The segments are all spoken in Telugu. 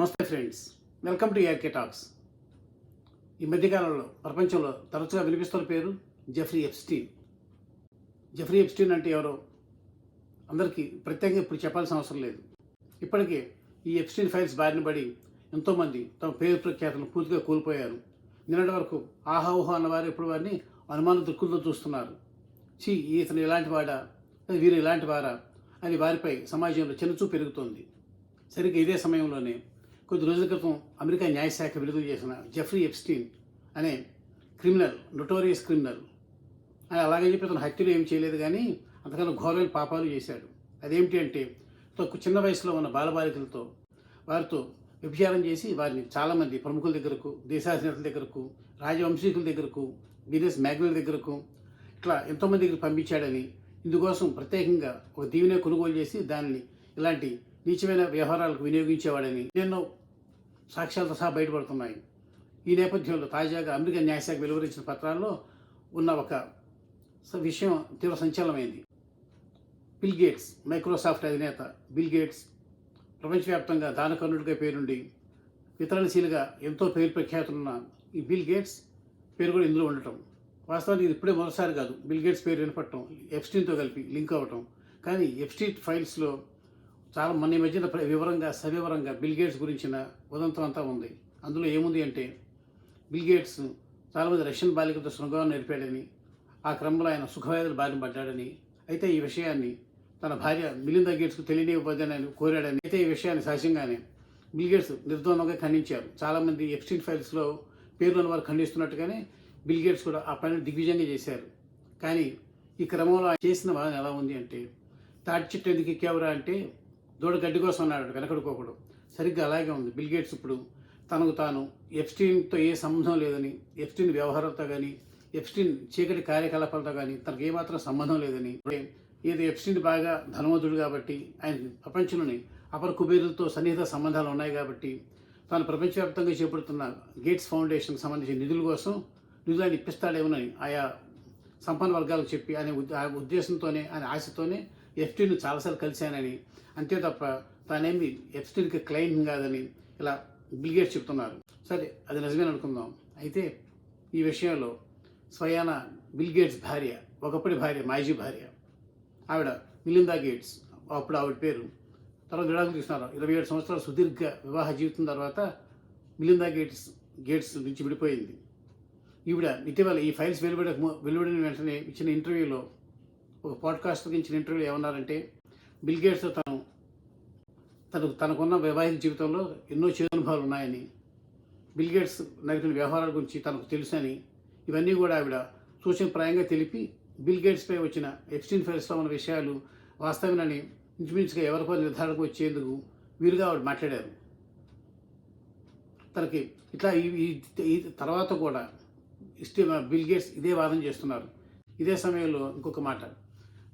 నమస్తే friends. Welcome to ARK talks. ఈ మధ్యకాలంలో ప్రపంచంలో తరచుగా వినిపిస్తున్న పేరు జెఫ్రీ ఎప్స్టీన్. జెఫ్రీ ఎప్స్టీన్ అంటే ఎవరో అందరికీ ప్రత్యేకంగా ఇప్పుడు చెప్పాల్సిన అవసరం లేదు. ఇప్పటికే ఈ ఎప్స్టీన్ ఫైల్స్ బారిన పడి ఎంతోమంది తమ పేరు ప్రఖ్యాతను పూర్తిగా కోల్పోయారు. నిన్నటి వరకు ఆహా అన్నవారు ఇప్పుడు వారిని అనుమాన దృక్కులతో చూస్తున్నారు. చీ ఇతను ఇలాంటి వాడా? వీరు ఇలాంటి వారా? అని వారిపై సమాజంలో చిన్నచూ పెరుగుతోంది. సరిగ్గా ఇదే సమయంలోనే కొద్ది రోజుల క్రితం అమెరికా న్యాయశాఖ విడుదల చేసిన జెఫ్రీ ఎప్స్టీన్ అనే క్రిమినల్ నొటోరియస్ క్రిమినల్. అని అలాగే చెప్పి అతను హత్యలు ఏం చేయలేదు కానీ అంతకన్నా ఘోరమైన పాపాలు చేశాడు. అదేమిటి అంటే తక్కువ చిన్న వయసులో ఉన్న బాలబాలికలతో వారితో వ్యభిచారం చేసి వారిని చాలామంది ప్రముఖుల దగ్గరకు దేశాధినేతల దగ్గరకు రాజవంశీకుల దగ్గరకు బిజినెస్ మ్యాగ్నెల దగ్గరకు ఇట్లా ఎంతోమంది దగ్గర పంపించాడని ఇందుకోసం ప్రత్యేకంగా ఒక దీవెనే కొనుగోలు చేసి దానిని ఇలాంటి నీచమైన వ్యవహారాలకు వినియోగించేవాడని నేను సాక్ష్యాలతో సహా బయటపడుతున్నాయి. ఈ నేపథ్యంలో తాజాగా అమెరికా న్యాయశాఖ వెలువరించిన పత్రాల్లో ఉన్న ఒక విషయం తీవ్ర సంచలనమైంది. బిల్ గేట్స్ మైక్రోసాఫ్ట్ అధినేత బిల్ గేట్స్ ప్రపంచవ్యాప్తంగా దానకర్ణుడిగా పేరుండి వితరణశీలుగా ఎంతో పేరు ప్రఖ్యాతులున్న ఈ బిల్ గేట్స్ పేరు కూడా ఇందులో ఉండటం. వాస్తవానికి ఇది ఇప్పుడే మొదటిసారి కాదు. బిల్ గేట్స్ పేరు వినపడటం ఎఫ్స్టీన్తో కలిపి లింక్ అవ్వటం. కానీ ఎఫ్స్టీన్ ఫైల్స్లో చాలా మన ఈ మధ్యన ప్ర- వివరంగా సవివరంగా బిల్ గేట్స్ గురించిన ఉదంతం అంతా ఉంది. అందులో ఏముంది అంటే బిల్ గేట్స్ చాలామంది రష్యన్ బాలికలతో శృంగారం నేర్పాడని ఆ క్రమంలో ఆయన సుఖవేదలు బారిన పడ్డాడని అయితే ఈ విషయాన్ని తన భార్య మిలిందా గేట్స్కు తెలియనివ్వద్దని ఆయన కోరాడని అయితే ఈ విషయాన్ని సహజంగానే బిల్ గేట్స్ నిర్ద్వందంగా ఖండించారు. చాలామంది ఎఫ్స్టీన్ ఫైల్స్లో పేర్లను వారు ఖండిస్తున్నట్టుగానే బిల్ గేట్స్ కూడా ఆ పని దిగ్విజయంగా చేశారు. కానీ ఈ క్రమంలో ఆయన చేసిన వాదన ఎలా ఉంది అంటే తాటి చెట్టు ఎందుకు ఎక్కావురా అంటే దూడ గడ్డి కోసం ఉన్నాడు వెనకడుకోకూడదు సరిగ్గా అలాగే ఉంది. బిల్ గేట్స్ ఇప్పుడు తనకు తాను ఎఫ్స్టీన్తో ఏ సంబంధం లేదని ఎఫ్స్టీన్ వ్యవహారంతో కానీ ఎఫ్స్టీన్ చీకటి కార్యకలాపాలతో కానీ తనకు ఏమాత్రం సంబంధం లేదని. ఏది ఎఫ్స్టీన్ బాగా ధనవంతుడు కాబట్టి ఆయన ప్రపంచంలోని అపర కుబేరులతో సన్నిహిత సంబంధాలు ఉన్నాయి కాబట్టి తాను ప్రపంచవ్యాప్తంగా చేపడుతున్న గేట్స్ ఫౌండేషన్కి సంబంధించిన నిధుల కోసం నిధులు ఆయన ఇప్పిస్తాడేమోనని ఆయా సంపన్న వర్గాలకు చెప్పి అనే ఆ ఉద్దేశంతోనే ఆయన ఆశతోనే ఎఫ్టీని చాలాసార్లు కలిశానని. అంతే తప్ప తానేమి ఎఫ్టీన్కి క్లెయిమ్ కాదని ఇలా బిల్గేట్స్ చెప్తున్నారు. సరే అది నిజమే అనుకుందాం. అయితే ఈ విషయంలో స్వయాన బిల్గేట్స్ భార్య ఒకప్పటి భార్య మాజీ భార్య. ఆవిడ మిలిందా గేట్స్ అప్పుడు ఆవిడ పేరు. తర్వాత విడాకులు తీసుకున్నారు. ఇరవై ఏడు సంవత్సరాల సుదీర్ఘ వివాహ జీవితం తర్వాత మిలిందా గేట్స్ గేట్స్ నుంచి విడిపోయింది. ఈవిడ ఇటీవల ఈ ఫైల్స్ వెలువడ వెలువడిన వెంటనే ఇచ్చిన ఇంటర్వ్యూలో ఒక పాడ్కాస్ట్ ఇచ్చిన ఇంటర్వ్యూలో ఏమన్నారంటే బిల్ గేట్స్ తను తను తనకున్న వైవాహిక జీవితంలో ఎన్నో చేదు అనుభవాలు ఉన్నాయని బిల్ గేట్స్ నడిపిన వ్యవహారాల గురించి తనకు తెలుసని ఇవన్నీ కూడా ఆవిడ సూచనప్రాయంగా తెలిపి బిల్ గేట్స్పై వచ్చిన ఎక్స్టీన్ ఫైల్స్లో ఉన్న విషయాలు వాస్తవమేనని ఇంచుమించుగా ఎవరికో నిర్ధారణకు వచ్చేందుకు వీలుగా ఆవిడ మాట్లాడారు. తనకి ఇట్లా ఈ ఈ తర్వాత కూడా ఇష్ట బిల్ గేట్స్ ఇదే వాదన చేస్తున్నారు. ఇదే సమయంలో ఇంకొక మాట.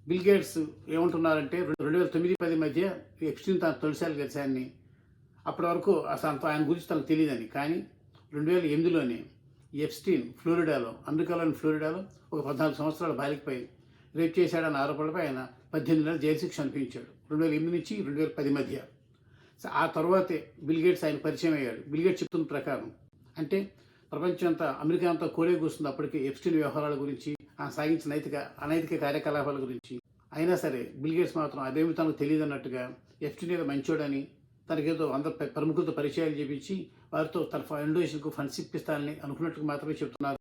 బిల్ గేట్స్ ఏమంటున్నారంటే రెండు వేల తొమ్మిది పది మధ్య ఎక్స్ట్రీమ్ తన తొలిసారి కలిశాన్ని అప్పటి వరకు అసలు ఆయన గురించి తనకు తెలియదని. కానీ రెండు వేల ఎనిమిదిలోనే ఎఫ్స్టీన్ ఫ్లోరిడాలో అమెరికాలోని ఫ్లోరిడాలో ఒక పద్నాలుగు సంవత్సరాల బాలికపై రేప్ చేశాడన్న ఆరోపణలపై ఆయన పద్దెనిమిది నెలల జైలు శిక్ష అనిపించాడు రెండు వేల ఎనిమిది నుంచి రెండు వేల పది మధ్య. ఆ తర్వాతే బిల్ గేట్స్ ఆయన పరిచయం అయ్యాడు. బిల్ గేట్స్ చెప్తున్న ప్రకారం అంటే ప్రపంచం అంతా అమెరికా అంతా కోడే కూస్తుంది అప్పటికే ఎఫ్స్టీన్ వ్యవహారాల గురించి సాగించిన నైతిక అనైతిక కార్యకలాపాల గురించి. అయినా సరే బిల్గేట్స్ మాత్రం అదేమి తనకు తెలియదు అన్నట్టుగా ఎఫ్టీన్ ఏదో మంచోడని తనకేదో అందరు ప్ర- ప్రముఖులతో పరిచయాలు చేపించి వారితో తన ఫౌండేషన్కు ఫండ్స్ ఇప్పిస్తానని అనుకున్నట్టుగా మాత్రమే చెప్తున్నారు.